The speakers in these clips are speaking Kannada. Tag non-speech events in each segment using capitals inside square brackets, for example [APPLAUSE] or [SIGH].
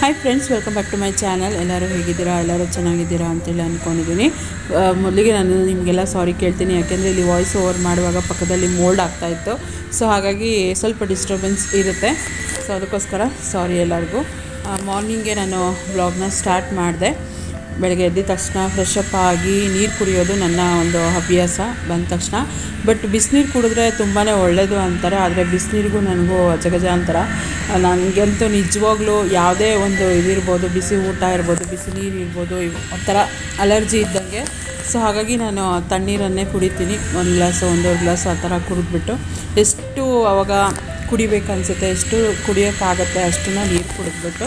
Hi friends welcome back to my channel ಎಲ್ಲರೂ ಹೇಗಿದ್ದೀರಾ? ಎಲ್ಲರೂ ಚೆನ್ನಾಗಿದ್ದೀರಾ ಅಂತೇಳಿ ಅಂದ್ಕೊಂಡಿದ್ದೀನಿ ಮೊದಲಿಗೆ ನಾನು ನಿಮಗೆಲ್ಲ ಸಾರಿ ಕೇಳ್ತೀನಿ. ಯಾಕೆಂದರೆ ಇಲ್ಲಿ ವಾಯ್ಸ್ ಓವರ್ ಮಾಡುವಾಗ ಪಕ್ಕದಲ್ಲಿ ಮೋಲ್ಡ್ ಆಗ್ತಾಯಿತ್ತು ಸೊ ಹಾಗಾಗಿ ಸ್ವಲ್ಪ ಡಿಸ್ಟರ್ಬೆನ್ಸ್ ಇರುತ್ತೆ. ಸೊ ಅದಕ್ಕೋಸ್ಕರ ಸಾರಿ ಎಲ್ಲರಿಗೂ. ಮಾರ್ನಿಂಗೇ ನಾನು ಬ್ಲಾಗ್ನ ಸ್ಟಾರ್ಟ್ ಮಾಡಿದೆ. ಬೆಳಗ್ಗೆ ಎದ್ದ ತಕ್ಷಣ ಫ್ರೆಶ್ ಅಪ್ ಆಗಿ ನೀರು ಕುಡಿಯೋದು ನನ್ನ ಒಂದು ಅಭ್ಯಾಸ ಬಂದ ತಕ್ಷಣ ಬಟ್ ಬಿಸಿನೀರು ಕುಡಿದ್ರೆ ತುಂಬಾ ಒಳ್ಳೆಯದು ಅಂತಾರೆ, ಆದರೆ ಬಿಸಿನೀರಿಗೂ ನನಗೂ ಅಜಗಜಾಂತರ ನನಗಂತೂ ನಿಜವಾಗ್ಲೂ ಯಾವುದೇ ಒಂದು ಇದಿರ್ಬೋದು, ಬಿಸಿ ಊಟ ಇರ್ಬೋದು, ಬಿಸಿ ನೀರು ಇರ್ಬೋದು ಒಂಥರ ಅಲರ್ಜಿ ಇದ್ದಂಗೆ. ಸೊ ಹಾಗಾಗಿ ನಾನು ತಣ್ಣೀರನ್ನೇ ಕುಡಿತೀನಿ. ಒಂದು ಗ್ಲಾಸು ಒಂದೂವರೆ ಗ್ಲಾಸ್ ಆ ಥರ ಕುಡಿದ್ಬಿಟ್ಟು, ಎಷ್ಟು ಅವಾಗ ಕುಡಿಬೇಕನ್ಸುತ್ತೆ, ಎಷ್ಟು ಕುಡಿಯೋಕ್ಕಾಗತ್ತೆ ಅಷ್ಟನ್ನು ನೀರು ಕುಡಿದ್ಬಿಟ್ಟು.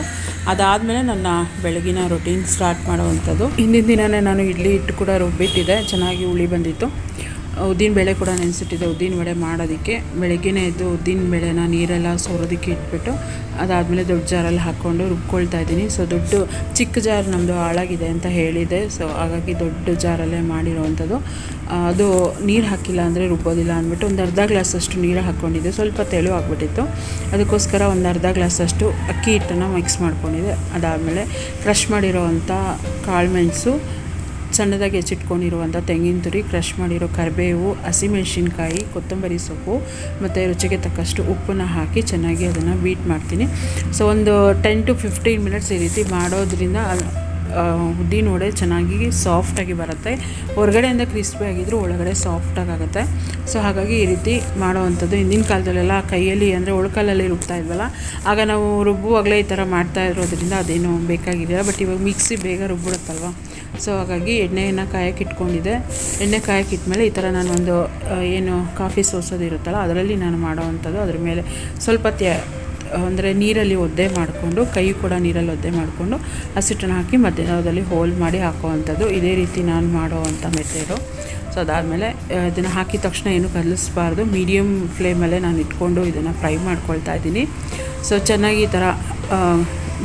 ಅದಾದಮೇಲೆ ನನ್ನ ಬೆಳಗಿನ ರೊಟೀನ್ ಸ್ಟಾರ್ಟ್ ಮಾಡುವಂಥದ್ದು. ಹಿಂದಿನ ದಿನವೇ ನಾನು ಇಡ್ಲಿ ಹಿಟ್ಟು ಕೂಡ ರುಬ್ಬಿಟ್ಟಿದ್ದೆ, ಚೆನ್ನಾಗಿ ಉಳಿ ಬಂದಿತ್ತು. ಉದ್ದಿನ ಬೇಳೆ ಕೂಡ ನೆನೆಸಿಟ್ಟಿದ್ದೆ. ಉದ್ದಿನ ಬೇಳೆ ಮಾಡೋದಕ್ಕೆ ಬೆಳಗ್ಗೆನೇ ಎದ್ದು ಉದ್ದಿನ ಬೇಳೆನ ನೀರೆಲ್ಲ ಸೋರೋದಕ್ಕೆ ಇಟ್ಬಿಟ್ಟು ಅದಾದಮೇಲೆ ದೊಡ್ಡ ಜಾರಲ್ಲಿ ಹಾಕ್ಕೊಂಡು ರುಬ್ಕೊಳ್ತಾ ಇದ್ದೀನಿ. ಸೊ, ದೊಡ್ಡ ಚಿಕ್ಕ ಜಾರ್ ನಮ್ಮದು ಹಾಳಾಗಿದೆ ಅಂತ ಹೇಳಿದೆ ಸೊ, ಹಾಗಾಗಿ ದೊಡ್ಡ ಜಾರಲ್ಲೇ ಮಾಡಿರೋವಂಥದ್ದು. ಅದು ನೀರು ಹಾಕಿಲ್ಲ ಅಂದರೆ ರುಬ್ಬೋದಿಲ್ಲ ಅಂದ್ಬಿಟ್ಟು ಒಂದು ಅರ್ಧ ಗ್ಲಾಸಷ್ಟು ನೀರು ಹಾಕ್ಕೊಂಡಿದ್ದೆ ಸ್ವಲ್ಪ ತೆಳು ಆಗಿಬಿಟ್ಟಿತ್ತು. ಅದಕ್ಕೋಸ್ಕರ ಒಂದು ಅರ್ಧ ಗ್ಲಾಸಷ್ಟು ಅಕ್ಕಿ ಹಿಟ್ಟನ್ನು ಮಿಕ್ಸ್ ಮಾಡ್ಕೊಂಡಿದ್ದೆ. ಅದಾದಮೇಲೆ ಕ್ರಷ್ ಮಾಡಿರೋವಂಥ ಕಾಳುಮೆಣಸು ಸಣ್ಣದಾಗಿ ಹೆಚ್ಚಿಟ್ಕೊಂಡಿರುವಂಥ ತೆಂಗಿನ ತುರಿ ಕ್ರಷ್ ಮಾಡಿರೋ ಕರಿಬೇವು ಹಸಿಮೆಣಸಿನ್ಕಾಯಿ ಕೊತ್ತಂಬರಿ ಸೊಪ್ಪು ಮತ್ತು ರುಚಿಗೆ ತಕ್ಕಷ್ಟು ಉಪ್ಪನ್ನು ಹಾಕಿ ಚೆನ್ನಾಗಿ ಅದನ್ನು ಬೀಟ್ ಮಾಡ್ತೀನಿ. ಸೊ ಒಂದು ಟೆನ್ ಟು ಫಿಫ್ಟೀನ್ ಮಿನಿಟ್ಸ್ ಈ ರೀತಿ ಮಾಡೋದ್ರಿಂದ ಆ, ಉದ್ದಿನ ವಡೆ ಚೆನ್ನಾಗಿ ಸಾಫ್ಟಾಗಿ ಬರುತ್ತೆ. ಹೊರಗಡೆಯಿಂದ ಕ್ರಿಸ್ಪಿ ಆಗಿದ್ದರೂ ಒಳಗಡೆ ಸಾಫ್ಟಾಗಿ ಆಗುತ್ತೆ. ಸೊ ಹಾಗಾಗಿ ಈ ರೀತಿ ಮಾಡೋವಂಥದ್ದು ಹಿಂದಿನ ಕಾಲದಲ್ಲೆಲ್ಲ ಕೈಯಲ್ಲಿ ಅಂದರೆ ಒಳಕಾಲಲ್ಲಿ ರುಬ್ತಾ ಇದ್ವಲ್ಲ ಆಗ ನಾವು ರುಬ್ಬುವಾಗಲೇ ಈ ಥರ ಮಾಡ್ತಾ ಇರೋದ್ರಿಂದ ಅದೇನು ಬೇಕಾಗಿರಲಿಲ್ಲ. ಬಟ್ ಇವಾಗ ಮಿಕ್ಸಿ ಬೇಗ ರುಬ್ಬಿಡುತ್ತಲ್ವ? ಸೊ ಹಾಗಾಗಿ ಎಣ್ಣೆಯನ್ನು ಕಾಯಕ್ಕೆ ಇಟ್ಕೊಂಡಿದ್ದೆ. ಎಣ್ಣೆ ಕಾಯಕ್ಕೆ ಇಟ್ಮೇಲೆ ಈ ಥರ ಒಂದು ಏನು ಕಾಫಿ ಸೋಸೋದು ಇರುತ್ತಲ್ಲ ಅದರಲ್ಲಿ ನಾನು ಮಾಡೋವಂಥದ್ದು. ಅದ್ರ ಮೇಲೆ ಸ್ವಲ್ಪ ತ್ಯ ಅಂದರೆ ನೀರಲ್ಲಿ ಒದ್ದೆ ಮಾಡಿಕೊಂಡು, ಕೈ ಕೂಡ ನೀರಲ್ಲಿ ಒದ್ದೆ ಮಾಡಿಕೊಂಡು, ಹಸಿಟ್ಟನ್ನು ಹಾಕಿ ಮಧ್ಯಾಹ್ನದಲ್ಲಿ ಹೋಲ್ ಮಾಡಿ ಹಾಕೋವಂಥದ್ದು. ಇದೇ ರೀತಿ ನಾನು ಮಾಡೋವಂಥ ಮೆಥೇಡು ಸೊ ಅದಾದಮೇಲೆ ಇದನ್ನು ಹಾಕಿದ ತಕ್ಷಣ ಏನು ಕಲಿಸ್ಬಾರ್ದು. ಮೀಡಿಯಮ್ ಫ್ಲೇಮಲ್ಲೇ ನಾನು ಇಟ್ಕೊಂಡು ಇದನ್ನು ಫ್ರೈ ಮಾಡ್ಕೊಳ್ತಾ ಇದ್ದೀನಿ. ಸೊ ಚೆನ್ನಾಗಿ ಈ ಥರ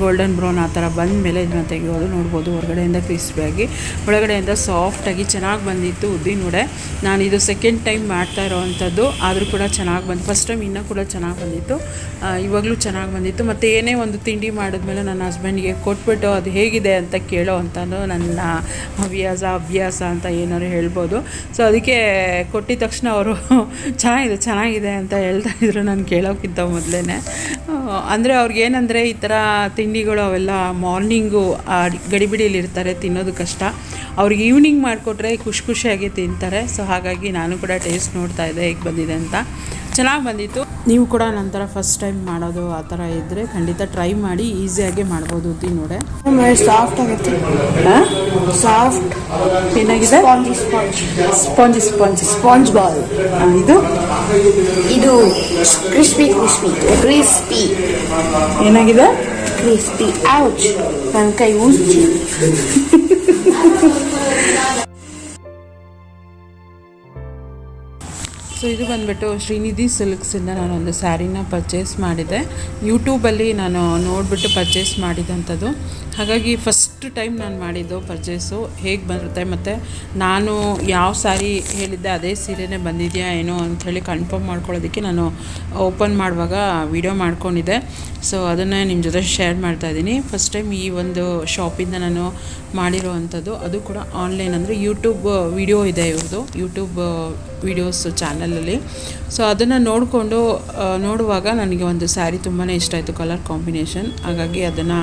ಗೋಲ್ಡನ್ ಬ್ರೌನ್ ಆ ಥರ ಬಂದಮೇಲೆ ಇದನ್ನ ತೆಗೆಯೋದು ನೋಡ್ಬೋದು. ಹೊರಗಡೆಯಿಂದ ಕ್ರಿಸ್ಪಿಯಾಗಿ ಒಳಗಡೆಯಿಂದ ಸಾಫ್ಟಾಗಿ ಚೆನ್ನಾಗಿ ಬಂದಿತ್ತು ಉದ್ದಿನ ವಡೆ ನಾನು ಇದು ಸೆಕೆಂಡ್ ಟೈಮ್ ಮಾಡ್ತಾ ಇರೋವಂಥದ್ದು, ಆದರೂ ಕೂಡ ಚೆನ್ನಾಗಿ ಬಂದು ಫಸ್ಟ್ ಟೈಮ್ ಇನ್ನೂ ಕೂಡ ಚೆನ್ನಾಗಿ ಬಂದಿತ್ತು. ಇವಾಗಲೂ ಚೆನ್ನಾಗಿ ಬಂದಿತ್ತು. ಮತ್ತು ಏನೇ ಒಂದು ತಿಂಡಿ ಮಾಡಿದ್ಮೇಲೆ ನನ್ನ ಹಸ್ಬೆಂಡಿಗೆ ಕೊಟ್ಬಿಟ್ಟು ಅದು ಹೇಗಿದೆ ಅಂತ ಕೇಳೋ ಅಂಥದ್ದು ನನ್ನ ಹವ್ಯಾಸ, ಅಭ್ಯಾಸ ಅಂತ ಏನಾದ್ರು ಹೇಳ್ಬೋದು. ಸೊ ಅದಕ್ಕೆ ಕೊಟ್ಟಿದ ತಕ್ಷಣ ಅವರು, ಚೆನ್ನಾಗಿದೆ ಚೆನ್ನಾಗಿದೆ ಅಂತ ಹೇಳ್ತಾ ಇದ್ರು. ನಾನು ಕೇಳೋಕ್ಕಿಂತ ಮೊದಲೇ ಅಂದರೆ ಅವ್ರಿಗೇನಂದರೆ ಈ ಥರ ತಿಂಡಿಗಳು ಅವೆಲ್ಲ ಮಾರ್ನಿಂಗು ಗಡಿಬಿಡಿಯಲ್ಲಿ ಇರ್ತಾರೆ ತಿನ್ನೋದು ಕಷ್ಟ. ಅವ್ರಿಗೆ ಈವ್ನಿಂಗ್ ಮಾಡಿಕೊಟ್ರೆ ಖುಷಿ ಖುಷಿಯಾಗಿ ತಿಂತಾರೆ. ಸೊ ಹಾಗಾಗಿ ನಾನು ಕೂಡ ಟೇಸ್ಟ್ ನೋಡ್ತಾ ಇದ್ದೆ ಹೇಗೆ ಬಂದಿದೆ ಅಂತ. ಚೆನ್ನಾಗಿ ಬಂದಿತ್ತು. ನೀವು ಕೂಡ ನಂತರ ಫಸ್ಟ್ ಟೈಮ್ ಮಾಡೋದು ಆ ಥರ ಇದ್ದರೆ ಖಂಡಿತ ಟ್ರೈ ಮಾಡಿ ಈಸಿಯಾಗಿ ಮಾಡ್ಬೋದು ತಿನ್ನೋಡೆ ಸಾಫ್ಟ್ ಆಗುತ್ತೆ. ಸಾಫ್ಟ್ ಏನಾಗಿದೆ? Spongy sponge spongy sponge sponge ball ಇದು? ಇದು ಕ್ರಿಸ್ಪಿ ಕ್ರಿಸ್ಪಿ ಕ್ರಿಸ್ಪಿ ಏನಾಗಿದೆ? ಕ್ರಿಸ್ಪಿ ಔಚ್ ನನ್ನ ಕೈ ಉಜ್ಜಿ ಸೊ ಇದು ಬಂದುಬಿಟ್ಟು ಶ್ರೀನಿಧಿ ಸಿಲ್ಕ್ಸಿಂದ ನಾನೊಂದು ಸ್ಯಾರಿನ ಪರ್ಚೇಸ್ ಮಾಡಿದೆ. ಯೂಟ್ಯೂಬಲ್ಲಿ ನಾನು ನೋಡಿಬಿಟ್ಟು ಪರ್ಚೇಸ್ ಮಾಡಿದಂಥದ್ದು. ಹಾಗಾಗಿ ಫಸ್ಟ್ ಟೈಮ್ ನಾನು ಮಾಡಿದ್ದು ಪರ್ಚೇಸು ಹೇಗೆ ಬರುತ್ತೆ ಮತ್ತು ನಾನು ಯಾವ ಸ್ಯಾರಿ ಹೇಳಿದ್ದೆ ಅದೇ ಸೀರೆನೇ ಬಂದಿದೆಯಾ ಏನೋ ಅಂಥೇಳಿ ಕನ್ಫರ್ಮ್ ಮಾಡ್ಕೊಳ್ಳೋದಕ್ಕೆ ನಾನು ಓಪನ್ ಮಾಡುವಾಗ ವಿಡಿಯೋ ಮಾಡ್ಕೊಂಡಿದ್ದೆ. ಸೊ ಅದನ್ನೇ ನಿಮ್ಮ ಜೊತೆ ಶೇರ್ ಮಾಡ್ತಾ ಇದ್ದೀನಿ. ಫಸ್ಟ್ ಟೈಮ್ ಈ ಒಂದು ಶಾಪಿಂದ ನಾನು ಮಾಡಿರೋ ಅಂಥದ್ದು ಅದು ಕೂಡ ಆನ್ಲೈನ್ ಅಂದರೆ ಯೂಟ್ಯೂಬ್ ವಿಡಿಯೋ ಇದೆ ಇವ್ರದ್ದು ಯೂಟ್ಯೂಬ್ ವಿಡಿಯೋಸ್ ಚಾನಲಲ್ಲಿ ಸೊ ಅದನ್ನು ನೋಡಿಕೊಂಡು ನೋಡುವಾಗ ನನಗೆ ಒಂದು ಸ್ಯಾರಿ ತುಂಬಾ ಇಷ್ಟ ಆಯಿತು ಕಲರ್ ಕಾಂಬಿನೇಷನ್ ಹಾಗಾಗಿ ಅದನ್ನು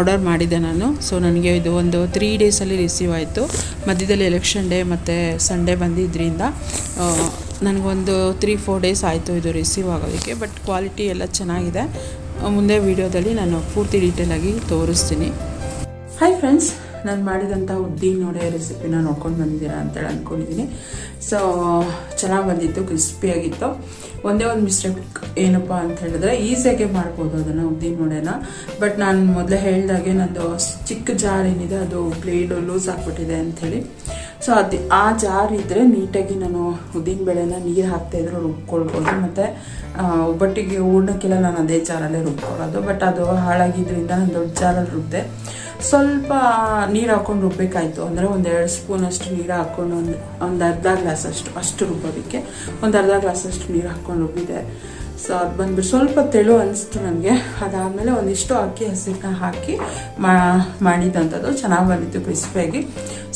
ಆರ್ಡರ್ ಮಾಡಿದೆ ನಾನು. ಸೊ ನನಗೆ ಇದು ಒಂದು ತ್ರೀ ಡೇಸಲ್ಲಿ ರಿಸೀವ್ ಆಯಿತು. ಮಧ್ಯದಲ್ಲಿ ಎಲೆಕ್ಷನ್ ಡೇ ಮತ್ತು ಸಂಡೇ ಬಂದಿದ್ದರಿಂದ ನನಗೊಂದು ತ್ರೀ ಫೋರ್ ಡೇಸ್ ಆಯಿತು ಇದು ರಿಸೀವ್ ಆಗೋದಕ್ಕೆ ಬಟ್ ಕ್ವಾಲಿಟಿ ಎಲ್ಲ ಚೆನ್ನಾಗಿದೆ. ಮುಂದೆ ವೀಡಿಯೋದಲ್ಲಿ ನಾನು ಪೂರ್ತಿ ಡೀಟೇಲಾಗಿ ತೋರಿಸ್ತೀನಿ. ಹಾಯ್ ಫ್ರೆಂಡ್ಸ್ ನಾನು ಮಾಡಿದಂಥ ಉದ್ದಿನ ನೋಡೆ ರೆಸಿಪಿನ ನೋಡ್ಕೊಂಡು ಬಂದಿದ್ದೀರಾ ಅಂತೇಳಿ ಅಂದ್ಕೊಂಡಿದ್ದೀನಿ ಸೊ ಚೆನ್ನಾಗಿ ಬಂದಿತ್ತು ಕ್ರಿಸ್ಪಿಯಾಗಿತ್ತು ಒಂದೇ ಒಂದು ಮಿಸ್ಟೇಕ್ ಏನಪ್ಪ ಅಂತ ಹೇಳಿದ್ರೆ ಈಸಿಯಾಗೆ ಮಾಡ್ಬೋದು ಅದನ್ನು ಉದ್ದಿನ ನೋಡೋಣ ಬಟ್ ನಾನು ಮೊದಲೇ ಹೇಳ್ದಾಗೆ ನಂದು ಚಿಕ್ಕ ಜಾರ್ ಏನಿದೆ ಅದು ಬ್ಲೇಡು ಲೂಸ್ ಆಗಿಬಿಟ್ಟಿದೆ ಅಂಥೇಳಿ. ಸೊ ಅದು ಆ ಜಾರ್ ಇದ್ದರೆ ನೀಟಾಗಿ ನಾನು ಉದ್ದಿನ ಬೇಳೆನ ನೀರು ಹಾಕ್ತಾ ಇದ್ರೆ ರುಬ್ಕೊಳ್ಬೋದು. ಮತ್ತು ಒಬ್ಬಟ್ಟಿಗೆ ಹೂರ್ಣಕ್ಕೆಲ್ಲ ನಾನು ಅದೇ ಜಾರಲ್ಲೇ ರುಬ್ಕೊಳ್ಳೋದು. ಬಟ್ ಅದು ಹಾಳಾಗಿದ್ದರಿಂದ ನಾನು ದೊಡ್ಡ ಜಾರಲ್ಲಿ ರುಬ್ದೆ. ಸ್ವಲ್ಪ ನೀರು ಹಾಕ್ಕೊಂಡು ರುಬ್ಬೇಕಾಯಿತು. ಅಂದರೆ ಒಂದು ಎರಡು ಸ್ಪೂನಷ್ಟು ನೀರು ಹಾಕ್ಕೊಂಡು ಒಂದು ಒಂದು ಅರ್ಧ ಗ್ಲಾಸ್ ಅಷ್ಟು ಅಷ್ಟು ರುಬ್ಬೋದಕ್ಕೆ. ಒಂದು ಅರ್ಧ ಗ್ಲಾಸ್ ಅಷ್ಟು ನೀರು ಹಾಕ್ಕೊಂಡು ರುಬ್ಬಿದೆ. ಸೊ ಅದು ಬಂದ್ಬಿಟ್ಟು ಸ್ವಲ್ಪ ತೆಳು ಅನಿಸ್ತು ನನಗೆ ಅದಾದಮೇಲೆ ಒಂದಿಷ್ಟು ಅಕ್ಕಿ ಹಸಿರನ್ನ ಹಾಕಿ ಮಾಡಿದಂಥದ್ದು. ಚೆನ್ನಾಗಿ ಬಂದಿತ್ತು ಕ್ರಿಸ್ಪಿಯಾಗಿ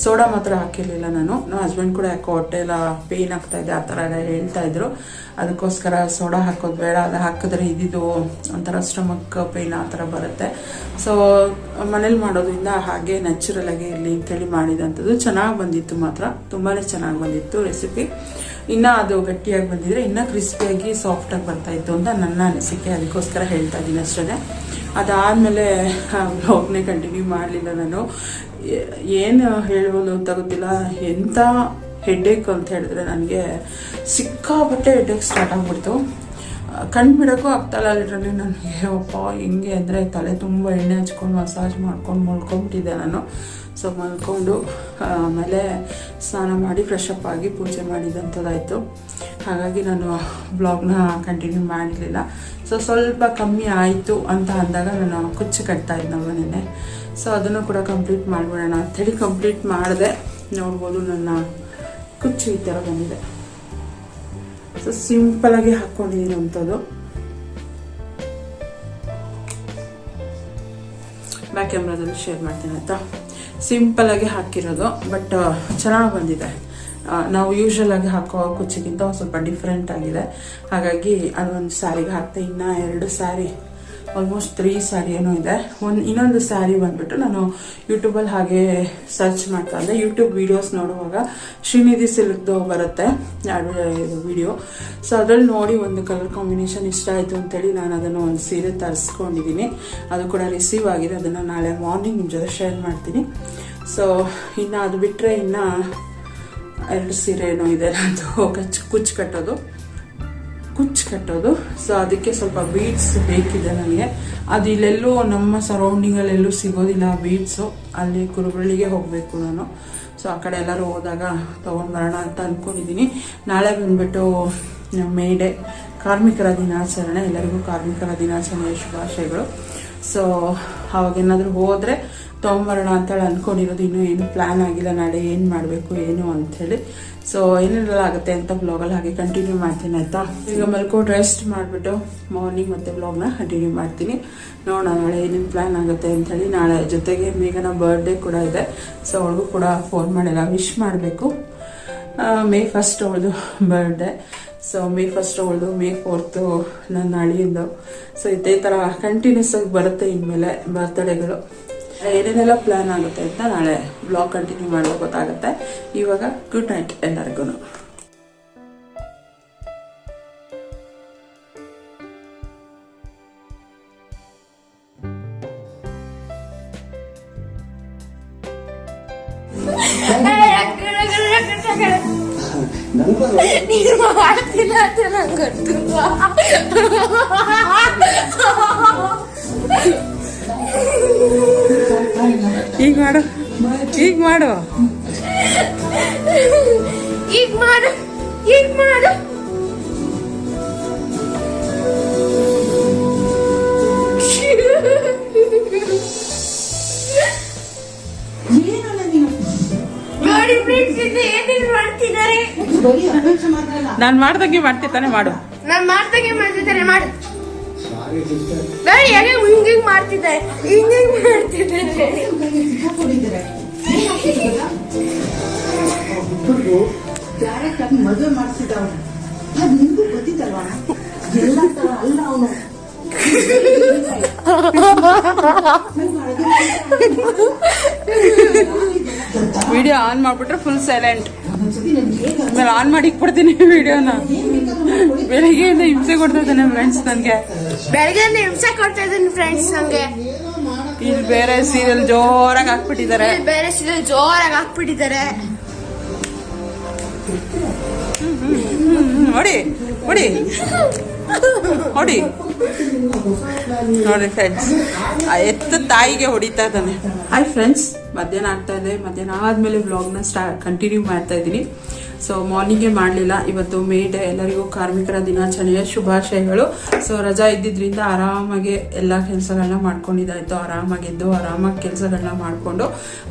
ಸೋಡಾ ಮಾತ್ರ ಹಾಕಿರಲಿಲ್ಲ ನಾನು. ನಮ್ಮ ಹಸ್ಬೆಂಡ್ ಕೂಡ ಯಾಕೋ ಹೊಟ್ಟೆ ಎಲ್ಲ ಪೇಯ್ನ್ ಆಗ್ತಾ ಇದೆ, ಆ ಥರ ಎಲ್ಲ ಹೇಳ್ತಾ ಇದ್ರು. ಅದಕ್ಕೋಸ್ಕರ ಸೋಡಾ ಹಾಕೋದು ಬೇಡ, ಅದು ಹಾಕಿದ್ರೆ ಇದಿದು ಒಂಥರ ಸ್ಟಮಕ್ ಪೇಯ್ನ್ ಆ ಥರ ಬರುತ್ತೆ. ಸೊ ಮನೇಲಿ ಮಾಡೋದ್ರಿಂದ ಹಾಗೆ ನ್ಯಾಚುರಲ್ ಆಗಿ ಇರಲಿ ಅಂತೇಳಿ ಮಾಡಿದಂಥದ್ದು. ಚೆನ್ನಾಗಿ ಬಂದಿತ್ತು ಮಾತ್ರ. ತುಂಬಾ ಚೆನ್ನಾಗಿ ಬಂದಿತ್ತು ರೆಸಿಪಿ ಇನ್ನ ಅದು ಗಟ್ಟಿಯಾಗಿ ಬಂದಿದ್ರೆ ಇನ್ನೂ ಕ್ರಿಸ್ಪಿಯಾಗಿ ಸಾಫ್ಟಾಗಿ ಬರ್ತಾ ಇತ್ತು ಅಂತ ನನ್ನ ಅನಿಸಿಕೆ. ಅದಕ್ಕೋಸ್ಕರ ಹೇಳ್ತಾ ಇದ್ದೀನಿ ಅಷ್ಟೇ. ಅದಾದಮೇಲೆ ಬ್ಲಾಗ್ನೇ ಕಂಟಿನ್ಯೂ ಮಾಡಲಿಲ್ಲ ನಾನು. ಏನು ಹೇಳೋದು ಅಂತ ಗೊತ್ತಿಲ್ಲ. ಎಂಥ ಹೆಡ್ಡೇಕ್ ಅಂತ ಹೇಳಿದ್ರೆ ನನಗೆ ಸಿಕ್ಕಾಪಟ್ಟೆ ಹೆಡ್ಡೇಕ್ ಸ್ಟಾರ್ಟ್ ಆಗ್ಬಿಡ್ತು. ಕಣ್ಣು ಬಿಡೋಕ್ಕೂ ಆಗ್ತಾಯಿಲ್ಲ ಲಿಟ್ರಲಿ ನನಗೆ, ಅಪ್ಪ, ಹೆಂಗೆ ಅಂದರೆ ತಲೆ ತುಂಬ ಎಣ್ಣೆ ಹಚ್ಕೊಂಡು ಮಸಾಜ್ ಮಾಡ್ಕೊಂಡು ಮಲ್ಕೊಂಬಿಟ್ಟಿದ್ದೆ ನಾನು. ಸೊ ಮಲ್ಕೊಂಡು, ಆಮೇಲೆ ಸ್ನಾನ ಮಾಡಿ ಫ್ರೆಶ್ ಅಪ್ ಆಗಿ ಪೂಜೆ ಮಾಡಿದಂಥದ್ದಾಯಿತು ಹಾಗಾಗಿ ನಾನು ಬ್ಲಾಗ್ನ ಕಂಟಿನ್ಯೂ ಮಾಡಲಿಲ್ಲ. ಸೊ ಸ್ವಲ್ಪ ಕಮ್ಮಿ ಆಯಿತು ಅಂತ ಅಂದಾಗ ನಾನು ಕುಚ್ಚು ಕಟ್ತಾ ಇದ್ದೆ ಮನೆಯೇ ಸೊ ಅದನ್ನು ಕೂಡ ಕಂಪ್ಲೀಟ್ ಮಾಡಿಬಿಡೋಣ. ಅಂಥೇಳಿ ಕಂಪ್ಲೀಟ್ ಮಾಡಿದೆ ನೋಡ್ಬೋದು ನನ್ನ ಕುಚ್ಚು ಈ ಥರ ಬಂದಿದೆ. ಸೊ ಸಿಂಪಲಾಗಿ ಹಾಕ್ಕೊಂಡಿದ್ದೀನಿ ಅಂಥದ್ದು. ಬ್ಯಾಕ್ ಕ್ಯಾಮ್ರಾದಲ್ಲಿ ಶೇರ್ ಮಾಡ್ತೀನಿ ಆಯಿತಾ? ಸಿಂಪಲಾಗಿ ಹಾಕಿರೋದು ಬಟ್ ಚೆನ್ನಾಗಿ ಬಂದಿದೆ. ನಾವು ಯೂಶಲ್ ಆಗಿ ಹಾಕೋ ಕುಚ್ಚಿಗಿಂತ ಸ್ವಲ್ಪ ಡಿಫ್ರೆಂಟ್ ಆಗಿದೆ. ಹಾಗಾಗಿ ಅದೊಂದು ಸ್ಯಾರಿಗೆ ಹಾಕ್ತೆ ಇನ್ನ ಎರಡು ಸ್ಯಾರಿ ಆಲ್ಮೋಸ್ಟ್ ತ್ರೀ ಸ್ಯಾರಿ ಏನೋ ಇದೆ. ಒಂದು, ಇನ್ನೊಂದು ಸ್ಯಾರಿ ಬಂದ್ಬಿಟ್ಟು ನಾನು ಯೂಟ್ಯೂಬಲ್ಲಿ ಹಾಗೆ ಸರ್ಚ್ ಮಾಡ್ತಾ ಇದ್ದೆ. ಯೂಟ್ಯೂಬ್ ವೀಡಿಯೋಸ್ ನೋಡುವಾಗ ಶ್ರೀನಿಧಿ ಸಿಲ್ಕ್ದು ಬರುತ್ತೆ ವಿಡಿಯೋ ಸೊ ಅದರಲ್ಲಿ ನೋಡಿ ಒಂದು ಕಲರ್ ಕಾಂಬಿನೇಷನ್ ಇಷ್ಟ ಆಯಿತು ಅಂತೇಳಿ ನಾನು ಅದನ್ನು ಒಂದು ಸೀರೆ ತರಿಸ್ಕೊಂಡಿದ್ದೀನಿ. ಅದು ಕೂಡ ರಿಸೀವ್ ಆಗಿದೆ. ಅದನ್ನು ನಾಳೆ ಮಾರ್ನಿಂಗ್ ನಿಮ್ಮ ಜೊತೆ ಶೇರ್ ಮಾಡ್ತೀನಿ. ಸೊ ಇನ್ನು ಅದು ಬಿಟ್ಟರೆ ಇನ್ನು ಎರಡು ಸೀರೆ ಏನೋ ಇದೆ ನಂದು ಕಚ್ ಕುಚ್ಚು ಕಟ್ಟೋದು. ಕುಚ್ಚು ಕಟ್ಟೋದು. ಸೊ ಅದಕ್ಕೆ ಸ್ವಲ್ಪ ಬೀಡ್ಸ್ ಬೇಕಿದೆ ನನಗೆ. ಅದು ಇಲ್ಲೆಲ್ಲೂ ನಮ್ಮ ಸರೌಂಡಿಂಗಲ್ಲೆಲ್ಲೂ ಸಿಗೋದಿಲ್ಲ ಬೀಡ್ಸು ಅಲ್ಲಿ ಕುರುಬಳ್ಳಿಗೆ ಹೋಗಬೇಕು ನಾನು. ಸೊ ಆ ಕಡೆ ಎಲ್ಲರೂ ಹೋದಾಗ ತೊಗೊಂಡ್ಬರೋಣ ಅಂತ ಅಂದ್ಕೊಂಡಿದ್ದೀನಿ ನಾಳೆ ಬಂದ್ಬಿಟ್ಟು ಮೇಡೆ ಕಾರ್ಮಿಕರ ದಿನಾಚರಣೆ. ಎಲ್ಲರಿಗೂ ಕಾರ್ಮಿಕರ ದಿನಾಚರಣೆಯ ಶುಭಾಶಯಗಳು. ಸೊ ಅವಾಗೇನಾದರೂ ಹೋದರೆ ತೊಗೊಂಬರೋಣ ಅಂತೇಳಿ ಅಂದ್ಕೊಂಡಿರೋದು ಇನ್ನೂ ಏನು ಪ್ಲ್ಯಾನ್ ಆಗಿಲ್ಲ, ನಾಳೆ ಏನು ಮಾಡಬೇಕು, ಏನು ಅಂಥೇಳಿ ಸೊ ಏನೆಲ್ಲ ಆಗುತ್ತೆ ಅಂತ ಬ್ಲಾಗಲ್ಲಿ ಹಾಗೆ ಕಂಟಿನ್ಯೂ ಮಾಡ್ತೀನಿ ಆಯಿತಾ? ಈಗ ಮಲ್ಕೊಂಡು ರೆಸ್ಟ್ ಮಾಡಿಬಿಟ್ಟು ಮಾರ್ನಿಂಗ್ ಮತ್ತೆ ಬ್ಲಾಗ್ನ ಕಂಟಿನ್ಯೂ ಮಾಡ್ತೀನಿ. ನೋಡೋಣ ನಾಳೆ ಏನೇನು ಪ್ಲ್ಯಾನ್ ಆಗುತ್ತೆ ಅಂಥೇಳಿ ನಾಳೆ ಜೊತೆಗೆ ಮೇಘನ ಬರ್ಡೇ ಕೂಡ ಇದೆ. ಸೊ ಅವಳಿಗೂ ಕೂಡ ಫೋನ್ ಮಾಡಿಲ್ಲ. ವಿಶ್ ಮಾಡಬೇಕು. ಮೇ ಫಸ್ಟ್ ಅವಳದು ಬರ್ಡೇ ಸೊ ಮೇ ಫಸ್ಟ್ ಅವಳದು ಮೇ ಫೋರ್ತು ನನ್ನ ಅಳಿಯಿಂದ ಸೊ ಇದೇ ಥರ ಕಂಟಿನ್ಯೂಸ್ ಆಗಿ ಬರುತ್ತೆ ಇನ್ಮೇಲೆ ಬರ್ತ್ಡೇಗಳು ಏನೇನೆಲ್ಲ ಪ್ಲಾನ್ ಆಗುತ್ತೆ ಅಂತ ನಾಳೆ ಬ್ಲಾಗ್ ಕಂಟಿನ್ಯೂ ಮಾಡೋದು ಗೊತ್ತಾಗುತ್ತೆ. ಇವಾಗ ಗುಡ್ ನೈಟ್ ಎಲ್ಲರಿಗೂ ನೀನು ಮಾಡ್ತಿಲ್ಲ ಅಂತ ನಂಗೆ ಗೊತ್ತು ಈಗ ಮಾಡು. ಈಗ ಮಾಡು. ಈಗ ಮಾಡು. ಈಗ ಮಾಡು. ನಾನ್ ಮಾಡ್ದಂಗೆ ಮಾಡ್ತಿರ್ತಾನೆ ಮಾಡು. ನಾನು ಮಾಡ್ದಂಗೆ ಮಾಡ್ತಿರ್ತಾನೆ ಮಾಡು. ನೋಡಿ ಹೇಗೆ ಹಿಂಗ್ ಹಿಂಗ್ ಮಾಡ್ತಿದ್ದಾರೆ ಹಿಂಗ್ ಹಿಂಗ್ ಮಾಡ್ತಿದ್ದಾರೆ ಇಬ್ಬರಿಗೂ ಡೈರೆಕ್ಟ್ ಆಗಿ ಮದುವೆ ಅದು ನಿಮಗೂ ಎಲ್ಲ ತರ ಅಲ್ಲ ಅವನು. [LAUGHS] ವಿಡಿಯೋ ಆನ್ ಮಾಡ್ಬಿಟ್ರೆ ಫುಲ್ ಸೈಲೆಂಟ್ ನನ್ಗೆ ಆಮೇಲೆ ಆನ್ ಮಾಡಿ ಇಕ್ಬಿಡ್ತೀನಿ ವಿಡಿಯೋನ. ಬೆಳಿಗ್ಗೆಯಿಂದ ಹಿಂಸೆ ಕೊಡ್ತಾ ಇದ್ದಾನೆ ಫ್ರೆಂಡ್ಸ್ ನನಗೆ. ಬೆಳಗ್ಗೆಯಿಂದ ಹಿಂಸೆ ಕೊಡ್ತಾ ಇದ್ದೀನಿ ಫ್ರೆಂಡ್ಸ್ ನಂಗೆ ಇಲ್ಲಿ ಬೇರೆ ಸೀರಿಯಲ್ ಜೋರಾಗಿ ಹಾಕ್ಬಿಟ್ಟಿದ್ದಾರೆ. ಬೇರೆ ಸೀರಿಯಲ್ ಜೋರಾಗಿ ಹಾಕ್ಬಿಟ್ಟಿದ್ದಾರೆ. ನೋಡಿ ಹೊಡಿ ಹೊಡಿ ಹೊಡಿ. ನೋಡಿ ಫ್ರೆಂಡ್ಸ್ ಎತ್ತ ತಾಯಿಗೆ ಹೊಡಿತಾ ಇದ್ದಾನೆ. ಹಾಯ್ ಫ್ರೆಂಡ್ಸ್ ಮಧ್ಯಾಹ್ನ ಆಗ್ತಾ ಇದೆ. ಮಧ್ಯಾಹ್ನ ಆದಮೇಲೆ ವ್ಲಾಗ್ನ ಸ್ಟಾ ಕಂಟಿನ್ಯೂ ಮಾಡ್ತಾ ಇದ್ದೀನಿ. ಸೊ ಮಾರ್ನಿಂಗೇ ಮಾಡಲಿಲ್ಲ. ಇವತ್ತು ಮೇ ಡೇ ಎಲ್ಲರಿಗೂ ಕಾರ್ಮಿಕರ ದಿನಾಚರಣೆಯ ಶುಭಾಶಯಗಳು. ಸೊ ರಜಾ ಇದ್ದಿದ್ರಿಂದ ಆರಾಮಾಗಿ ಎಲ್ಲ ಕೆಲಸಗಳನ್ನ ಮಾಡ್ಕೊಂಡಿದ್ದಾಯ್ತು. ಆರಾಮಾಗಿ ಎದ್ದು, ಆರಾಮಾಗಿ ಕೆಲಸಗಳನ್ನ ಮಾಡಿಕೊಂಡು.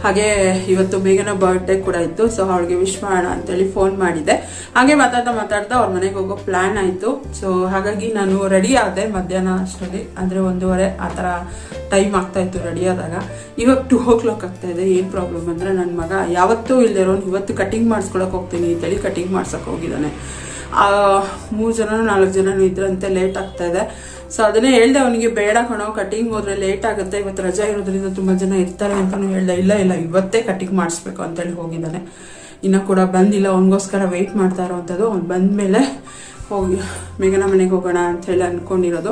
ಹಾಗೆ ಇವತ್ತು ಬೇಗನ ಬರ್ಡೇ ಕೂಡ ಇತ್ತು. ಸೊ ಅವಳಿಗೆ ವಿಶ್ ಮಾಡೋಣ ಅಂತೇಳಿ ಫೋನ್ ಮಾಡಿದ್ದೆ ಹಾಗೆ ಮಾತಾಡ್ತಾ ಮಾತಾಡ್ತಾ ಅವ್ರ ಮನೆಗೆ ಹೋಗೋ ಪ್ಲಾನ್ ಆಯಿತು. ಸೊ ಹಾಗಾಗಿ ನಾನು ರೆಡಿ ಆದೆ ಮಧ್ಯಾಹ್ನ ಅಷ್ಟರಲ್ಲಿ. ಅಂದರೆ ಒಂದೂವರೆ ಆ ಥರ ಟೈಮ್ ಆಗ್ತಾಯಿತ್ತು ರೆಡಿ ಆದಾಗ. ಇವಾಗ ಟು ಓ ಕ್ಲಾಕ್ ಆಗ್ತಾ ಇದೆ, ಏನು ಪ್ರಾಬ್ಲಮ್ ಅಂದರೆ ನನ್ನ ಮಗ ಯಾವತ್ತೂ ಇಲ್ದಿರೋನು ಇವತ್ತು ಕಟಿಂಗ್ ಮಾಡಿಸ್ಕೊಳಕ್ಕೆ ಹೋಗ್ತೀನಿ ಅಂತೇಳಿ ಕಟಿಂಗ್ ಮಾಡ್ಸಕ್ಕೆ ಹೋಗಿದ್ದಾನೆ. ಮೂರು ಜನ ನಾಲ್ಕು ಜನನೂ ಇದ್ರಂತೆ ಲೇಟ್ ಆಗ್ತಾ ಇದೆ. ಸೊ ಅದನ್ನೇ ಹೇಳ್ದೆ ಅವನಿಗೆ, ಬೇಡ ಕಣೋ ಕಟಿಂಗ್ ಹೋದ್ರೆ ಲೇಟ್ ಆಗುತ್ತೆ, ಇವತ್ತು ರಜಾ ಇರೋದ್ರಿಂದ ತುಂಬ ಜನ ಇರ್ತಾರೆ ಅಂತಲೂ ಹೇಳ್ದೆ, ಇಲ್ಲ ಇಲ್ಲ, ಇವತ್ತೇ ಕಟಿಂಗ್ ಮಾಡಿಸ್ಬೇಕು ಅಂತೇಳಿ ಹೋಗಿದ್ದಾನೆ. ಇನ್ನೂ ಕೂಡ ಬಂದಿಲ್ಲ, ಅವನಿಗೋಸ್ಕರ ವೆಯ್ಟ್ ಮಾಡ್ತಾ ಇರೋವಂಥದ್ದು ಅವ್ನು ಬಂದಮೇಲೆ ಹೋಗಿ ಮೇಘನ ಮನೆಗೆ ಹೋಗೋಣ ಅಂತ ಹೇಳಿ ಅನ್ಕೊಂಡಿರೋದು.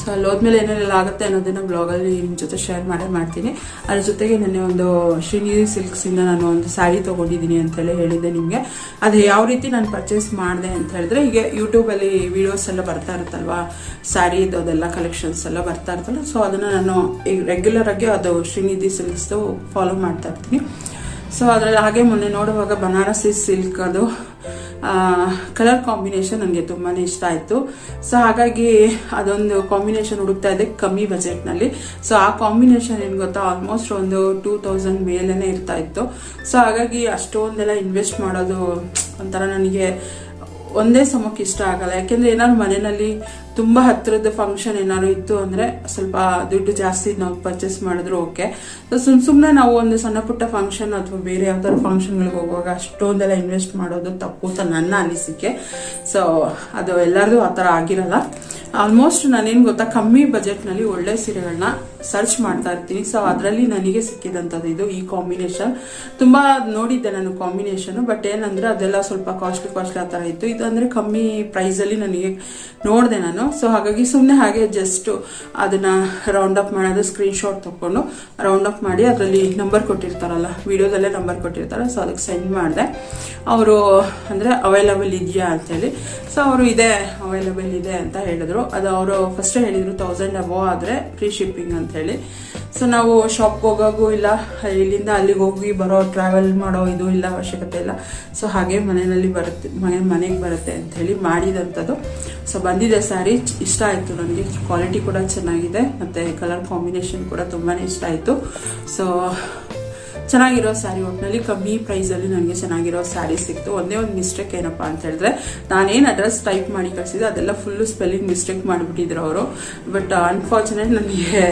ಸೊ ಅಲ್ಲಿ ಹೋದ್ಮೇಲೆ ಏನೇನೆಲ್ಲ ಆಗುತ್ತೆ ಅನ್ನೋದನ್ನ ಬ್ಲಾಗಲ್ಲಿ ನಿಮ್ಮ ಜೊತೆ ಶೇರ್ ಮಾಡೇ, ಮಾಡ್ತೀನಿ. ಅದ್ರ ಜೊತೆಗೆ ನೆನ್ನೆ ಒಂದು ಶ್ರೀನಿಧಿ ಸಿಲ್ಕ್ಸಿಂದ ನಾನು ಒಂದು ಸ್ಯಾರಿ ತೊಗೊಂಡಿದ್ದೀನಿ ಅಂತೇಳಿ ಹೇಳಿದ್ದೆ ನಿಮಗೆ. ಅದು ಯಾವ ರೀತಿ ನಾನು ಪರ್ಚೇಸ್ ಮಾಡಿದೆ ಅಂತ ಹೇಳಿದ್ರೆ ಈಗ ಯೂಟ್ಯೂಬಲ್ಲಿ ವೀಡಿಯೋಸ್ ಎಲ್ಲ ಬರ್ತಾ ಇರುತ್ತಲ್ವಾ? ಸ್ಯಾರಿದು ಅದೆಲ್ಲ ಕಲೆಕ್ಷನ್ಸ್ ಎಲ್ಲ ಬರ್ತಾ ಇರ್ತಲ್ಲ ಸೊ ಅದನ್ನು ನಾನು ಈಗ ರೆಗ್ಯುಲರ್ ಆಗಿ ಅದು ಶ್ರೀನಿಧಿ ಸಿಲ್ಕ್ಸ್ದು ಫಾಲೋ ಮಾಡ್ತಾ ಇರ್ತೀನಿ. ಸೊ ಅದರಲ್ಲಿ ಹಾಗೆ ಮೊನ್ನೆ ನೋಡುವಾಗ ಬನಾರಸಿ ಸಿಲ್ಕ್ ಅದು. ಕಲರ್ ಕಾಂಬಿನೇಷನ್ ನನಗೆ ತುಂಬಾ ಇಷ್ಟ ಆಯಿತು. ಸೊ ಹಾಗಾಗಿ ಅದೊಂದು ಕಾಂಬಿನೇಷನ್ ಹುಡುಕ್ತಾ ಇದ್ದೆ ಕಮ್ಮಿ ಬಜೆಟ್ನಲ್ಲಿ ಸೊ ಆ ಕಾಂಬಿನೇಷನ್ ಏನು ಗೊತ್ತಾ ಆಲ್ಮೋಸ್ಟ್ ಒಂದು ಟೂ ತೌಸಂಡ್ ಮೇಲೇ ಇರ್ತಾ ಇತ್ತು. ಸೊ ಹಾಗಾಗಿ ಅಷ್ಟೊಂದೆಲ್ಲ ಇನ್ವೆಸ್ಟ್ ಮಾಡೋದು ಒಂಥರ ನನಗೆ ಒಂದೇ ಸಮಕ್ಕೆ ಇಷ್ಟ ಆಗಲ್ಲ. ಯಾಕೆಂದ್ರೆ ಏನಾದ್ರು ಮನೆಯಲ್ಲಿ ತುಂಬಾ ಹತ್ತಿರದ ಫಂಕ್ಷನ್ ಏನಾದ್ರು ಇತ್ತು ಅಂದ್ರೆ ಸ್ವಲ್ಪ ದುಡ್ಡು ಜಾಸ್ತಿ ನಾವು ಪರ್ಚೇಸ್ ಮಾಡಿದ್ರು ಓಕೆ ಸುಮ್ ಸುಮ್ಮನೆ ನಾವು ಒಂದು ಸಣ್ಣ ಪುಟ್ಟ ಫಂಕ್ಷನ್ ಅಥವಾ ಬೇರೆ ಯಾವ್ದಾದ್ರು ಫಂಕ್ಷನ್ಗಳಿಗೆ ಹೋಗುವಾಗ ಅಷ್ಟೊಂದೆಲ್ಲ ಇನ್ವೆಸ್ಟ್ ಮಾಡೋದು ತಪ್ಪು ಅಂತ ನನ್ನ ಅನಿಸಿಕೆ. ಸೊ ಅದು ಎಲ್ಲರದು ಆ ಥರ ಆಗಿರಲ್ಲ. ಆಲ್ಮೋಸ್ಟ್ ನಾನೇನು ಗೊತ್ತಾ, ಕಮ್ಮಿ ಬಜೆಟ್ನಲ್ಲಿ ಒಳ್ಳೆ ಸೀರೆಗಳನ್ನ ಸರ್ಚ್ ಮಾಡ್ತಾ ಇರ್ತೀನಿ. ಸೊ ಅದರಲ್ಲಿ ನನಗೆ ಸಿಕ್ಕಿದಂಥದ್ದು ಇದು ಈ ಕಾಂಬಿನೇಷನ್ ತುಂಬ ನೋಡಿದ್ದೆ ನಾನು ಕಾಂಬಿನೇಷನ್ ಬಟ್ ಏನಂದ್ರೆ ಅದೆಲ್ಲ ಸ್ವಲ್ಪ ಕಾಸ್ಟ್ಲಿ ಕಾಸ್ಟ್ಲಿ ಆ ಥರ ಇತ್ತು. ಇದು ಅಂದರೆ ಕಮ್ಮಿ ಪ್ರೈಸಲ್ಲಿ ನನಗೆ ನೋಡಿದೆ ನಾನು. ಸೊ ಹಾಗಾಗಿ ಸುಮ್ಮನೆ ಹಾಗೆ ಜಸ್ಟ್ ಅದನ್ನ ರೌಂಡ್ ಅಪ್ ಮಾಡೋದು ಸ್ಕ್ರೀನ್ ಶಾಟ್ ತೊಗೊಂಡು ರೌಂಡ್ ಅಪ್ ಮಾಡಿ ಅದರಲ್ಲಿ ನಂಬರ್ ಕೊಟ್ಟಿರ್ತಾರಲ್ಲ, ವಿಡಿಯೋದಲ್ಲೇ ನಂಬರ್ ಕೊಟ್ಟಿರ್ತಾರೆ. ಸೊ ಅದಕ್ಕೆ ಸೆಂಡ್ ಮಾಡಿದೆ. ಅವರು ಅಂದರೆ ಅವೈಲಬಲ್ ಇದೆಯಾ ಅಂತೇಳಿ. ಸೊ ಅವರು ಇದೆ ಅವೈಲಬಲ್ ಇದೆ ಅಂತ ಹೇಳಿದ್ರು. ಅದು ಅವರು ಫಸ್ಟ್ ಹೇಳಿದ್ರು ತೌಸಂಡ್ ಅಬೋ ಆದರೆ ಫ್ರೀ ಶಿಪ್ಪಿಂಗ್ ಅಂತ. ಹೇಳಿ ಸೊ ನಾವು ಶಾಪ್ಗೆ ಹೋಗೋಗೂ ಇಲ್ಲ, ಇಲ್ಲಿಂದ ಅಲ್ಲಿಗೆ ಹೋಗಿ ಬರೋ ಟ್ರಾವೆಲ್ ಮಾಡೋ ಇದು ಇಲ್ಲ, ಅವಶ್ಯಕತೆ ಇಲ್ಲ. ಸೊ ಹಾಗೆ ಮನೆಯಲ್ಲಿ ಬರುತ್ತೆ, ಮನೆ, ಮನೆಗೆ ಬರುತ್ತೆ ಅಂತ ಹೇಳಿ ಮಾಡಿದಂಥದ್ದು. ಸೊ ಬಂದಿದೆ ಸ್ಯಾರಿ ಇಷ್ಟ ಆಯಿತು ನನಗೆ. ಕ್ವಾಲಿಟಿ ಕೂಡ ಚೆನ್ನಾಗಿದೆ, ಮತ್ತು ಕಲರ್ ಕಾಂಬಿನೇಷನ್ ಕೂಡ ತುಂಬಾ ಇಷ್ಟ ಆಯಿತು. ಸೊ ಚೆನ್ನಾಗಿರೋ ಸ್ಯಾರಿ ಒಟ್ಟಿನಲ್ಲಿ ಕಮ್ಮಿ ಪ್ರೈಸಲ್ಲಿ ನನಗೆ ಚೆನ್ನಾಗಿರೋ ಸ್ಯಾರಿ ಸಿಕ್ತು. ಒಂದೇ ಒಂದು ಮಿಸ್ಟೇಕ್ ಏನಪ್ಪ ಅಂತ ಹೇಳಿದ್ರೆ, ನಾನೇನು ಅಡ್ರೆಸ್ ಟೈಪ್ ಮಾಡಿ ಕಳಿಸಿದೆ ಅದೆಲ್ಲ ಫುಲ್ಲು ಸ್ಪೆಲ್ಲಿಂಗ್ ಮಿಸ್ಟೇಕ್ ಮಾಡಿಬಿಟ್ಟಿದ್ರು ಅವರು. ಬಟ್ ಅನ್ಫಾರ್ಚುನೇಟ್ ನನಗೆ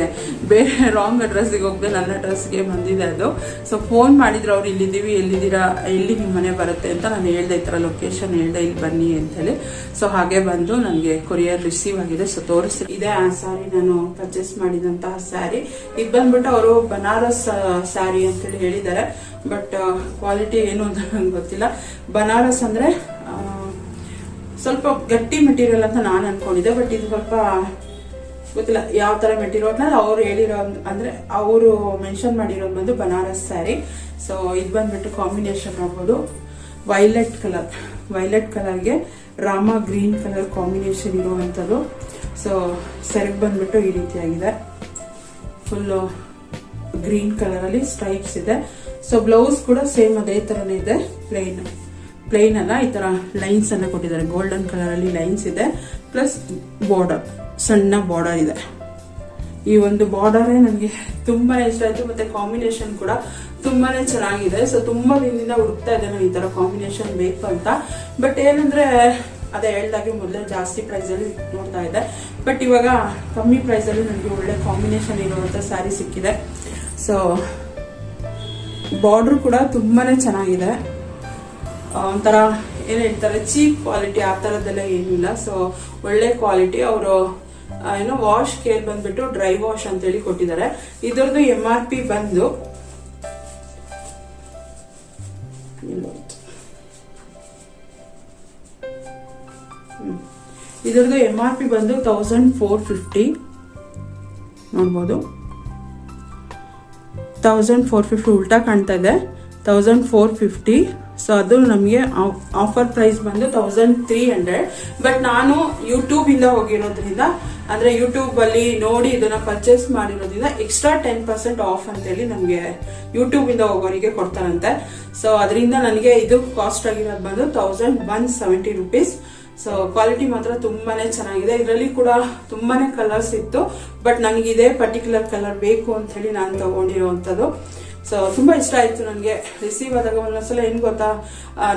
ಬೇರೆ ರಾಂಗ್ ಅಡ್ರೆಸ್ಸಿಗೆ ಹೋಗದೆ ನನ್ನ ಅಡ್ರೆಸ್ಗೆ ಬಂದಿದೆ ಅದು. ಸೊ ಫೋನ್ ಮಾಡಿದ್ರು ಅವ್ರು, ಇಲ್ಲಿದ್ದೀವಿ, ಎಲ್ಲಿದ್ದೀರಾ, ಎಲ್ಲಿ ನಿಮ್ಮ ಮನೆ ಬರುತ್ತೆ ಅಂತ ನಾನು ಹೇಳ್ದೆ, ಈ ಥರ ಲೊಕೇಶನ್ ಹೇಳ್ದೆ, ಇಲ್ಲಿ ಬನ್ನಿ ಅಂತೇಳಿ ಸೊ ಹಾಗೆ ಬಂದು ನನಗೆ ಕೊರಿಯರ್ ರಿಸೀವ್ ಆಗಿದೆ. ಸೊ ತೋರಿಸಿ ಇದೆ ಆ ಸ್ಯಾರಿ ನಾನು ಪರ್ಚೇಸ್ ಮಾಡಿದಂತಹ ಸ್ಯಾರಿ. ಇದು ಬಂದ್ಬಿಟ್ಟು ಅವರು ಬನಾರಸ್ ಸ್ಯಾರಿ ಅಂತೇಳಿ ಹೇಳಿದ್ದಾರೆ. ಬಟ್ ಕ್ವಾಲಿಟಿ ಏನು ಅಂತ ನಂಗೆ ಗೊತ್ತಿಲ್ಲ. ಬನಾರಸ್ ಅಂದ್ರೆ ಸ್ವಲ್ಪ ಗಟ್ಟಿ ಮೆಟೀರಿಯಲ್ ಅಂತ ನಾನು ಅನ್ಕೊಂಡಿದ್ದೆ. ಬಟ್ ಇದು ಸ್ವಲ್ಪ ಗೊತ್ತಿಲ್ಲ ಯಾವ ತರ ಮೆಟೀರಿಯಲ್ ಅವ್ರು ಹೇಳಿರೋ ಅಂದ್ರೆ, ಅವರು ಮೆನ್ಷನ್ ಮಾಡಿರೋದು ಬಂದು ಬನಾರಸ್ ಸ್ಯಾರಿ ಸೊ ಇದು ಬಂದ್ಬಿಟ್ಟು ಕಾಂಬಿನೇಷನ್ ಆಗ್ಬೋದು. ವೈಲೆಟ್ ಕಲರ್ ವೈಲೆಟ್ ಕಲರ್ಗೆ ರಾಮ ಗ್ರೀನ್ ಕಲರ್ ಕಾಂಬಿನೇಷನ್ ಇರುವಂಥದ್ದು. ಸೊ ಸೆರೆಗ್ ಬಂದ್ಬಿಟ್ಟು ಈ ರೀತಿಯಾಗಿದೆ. ಫುಲ್ಲು ಗ್ರೀನ್ ಕಲರ್ ಅಲ್ಲಿ ಸ್ಟ್ರೈಪ್ಸ್ ಇದೆ. ಸೊ ಬ್ಲೌಸ್ ಕೂಡ ಸೇಮ್ ಅದೇ ತರನೇ ಇದೆ. ಪ್ಲೈನ್ ಪ್ಲೈನ್ ಅಲ್ಲ, ಈ ತರ ಲೈನ್ಸ್ ಅನ್ನ ಕೊಟ್ಟಿದ್ದಾರೆ. ಗೋಲ್ಡನ್ ಕಲರ್ ಅಲ್ಲಿ ಲೈನ್ಸ್ ಇದೆ. ಪ್ಲಸ್ ಬಾರ್ಡರ್ ಸಣ್ಣ ಬಾರ್ಡರ್ ಇದೆ. ಈ ಒಂದು ಬಾರ್ಡರೇ ನನಗೆ ತುಂಬಾನೇ ಇಷ್ಟ ಆಯ್ತು. ಮತ್ತೆ ಕಾಂಬಿನೇಷನ್ ಕೂಡ ತುಂಬಾನೇ ಚೆನ್ನಾಗಿದೆ. ಸೊ ತುಂಬಾ ದಿನದಿಂದ ಹುಡುಕ್ತಾ ಇದ್ದೆ ನಾನು ಈ ತರ ಕಾಂಬಿನೇಷನ್ ಬೇಕು ಅಂತ. ಬಟ್ ಏನಂದ್ರೆ, ಅದೇ ಹೇಳ್ದಾಗೆ ಮೊದಲೇ ಜಾಸ್ತಿ ಪ್ರೈಸ್ ಅಲ್ಲಿ ನೋಡ್ತಾ ಇದ್ದೆ. ಬಟ್ ಇವಾಗ ಕಮ್ಮಿ ಪ್ರೈಸ್ ಅಲ್ಲಿ ನನಗೆ ಒಳ್ಳೆ ಕಾಂಬಿನೇಷನ್ ಇರುವಂತ ಸ್ಯಾರಿ ಸಿಕ್ಕಿದೆ. ಸೊ ಬಾರ್ಡ್ರು ಕೂಡ ತುಂಬಾ ಚೆನ್ನಾಗಿದೆ. ಒಂಥರ ಏನು ಹೇಳ್ತಾರೆ ಚೀಪ್ ಕ್ವಾಲಿಟಿ ಆ ಥರದ್ದೆಲ್ಲ ಏನಿಲ್ಲ. ಸೊ ಒಳ್ಳೆ ಕ್ವಾಲಿಟಿ ಅವರು ಏನೋ ವಾಶ್ ಕೇರ್ ಬಂದ್ಬಿಟ್ಟು ಡ್ರೈ ವಾಶ್ ಅಂತೇಳಿ ಕೊಟ್ಟಿದ್ದಾರೆ. ಇದರದ್ದು ಎಂ ಆರ್ ಪಿ ಬಂದು ಇದ್ರದ್ದು ಎಂ ಆರ್ ಪಿ ಬಂದು ತೌಸಂಡ್ ಫೋರ್ ಫಿಫ್ಟಿ ನೋಡ್ಬೋದು. ತೌಸಂಡ್ ಫೋರ್ ಫಿಫ್ಟಿ ಉಲ್ಟಾ ಕಾಣ್ತಾ ಇದೆ. ತೌಸಂಡ್ ಫೋರ್ ಫಿಫ್ಟಿ ಸೊ ಅದು ನಮಗೆ ಆಫರ್ ಪ್ರೈಸ್ ಬಂದು ತೌಸಂಡ್ ತ್ರೀ ಹಂಡ್ರೆಡ್ ಬಟ್ ನಾನು ಯೂಟ್ಯೂಬಿಂದ ಹೋಗಿರೋದ್ರಿಂದ, ಅಂದರೆ ಯೂಟ್ಯೂಬಲ್ಲಿ ನೋಡಿ ಇದನ್ನು ಪರ್ಚೇಸ್ ಮಾಡಿರೋದ್ರಿಂದ ಎಕ್ಸ್ಟ್ರಾ ಟೆನ್ ಪರ್ಸೆಂಟ್ ಆಫ್ ಅಂತೇಳಿ ನಮಗೆ ಯೂಟ್ಯೂಬಿಂದ ಹೋಗೋರಿಗೆ ಕೊಡ್ತಾರಂತೆ. ಸೊ ಅದರಿಂದ ನನಗೆ ಇದು ಕಾಸ್ಟ್ ಆಗಿರೋದು ಬಂದು thousand one seventy rupees so quality ಮಾತ್ರ ತುಂಬಾನೇ ಚೆನ್ನಾಗಿದೆ. ಇದರಲ್ಲಿ ಕೂಡ ತುಂಬಾನೇ ಕಲರ್ಸ್ ಇತ್ತು. ಬಟ್ ನನಗೆ ಇದೇ ಪರ್ಟಿಕ್ಯುಲರ್ ಕಲರ್ ಬೇಕು ಅಂತ ಹೇಳಿ ನಾನು ತಗೊಂಡಿರುವಂಥದ್ದು ಸೊ ತುಂಬಾ ಇಷ್ಟ ಆಯ್ತು ನನಗೆ ರಿಸೀವ್ ಆದಾಗ ಒಂದೊಂದ್ಸಲ ಏನ್ ಗೊತ್ತಾ?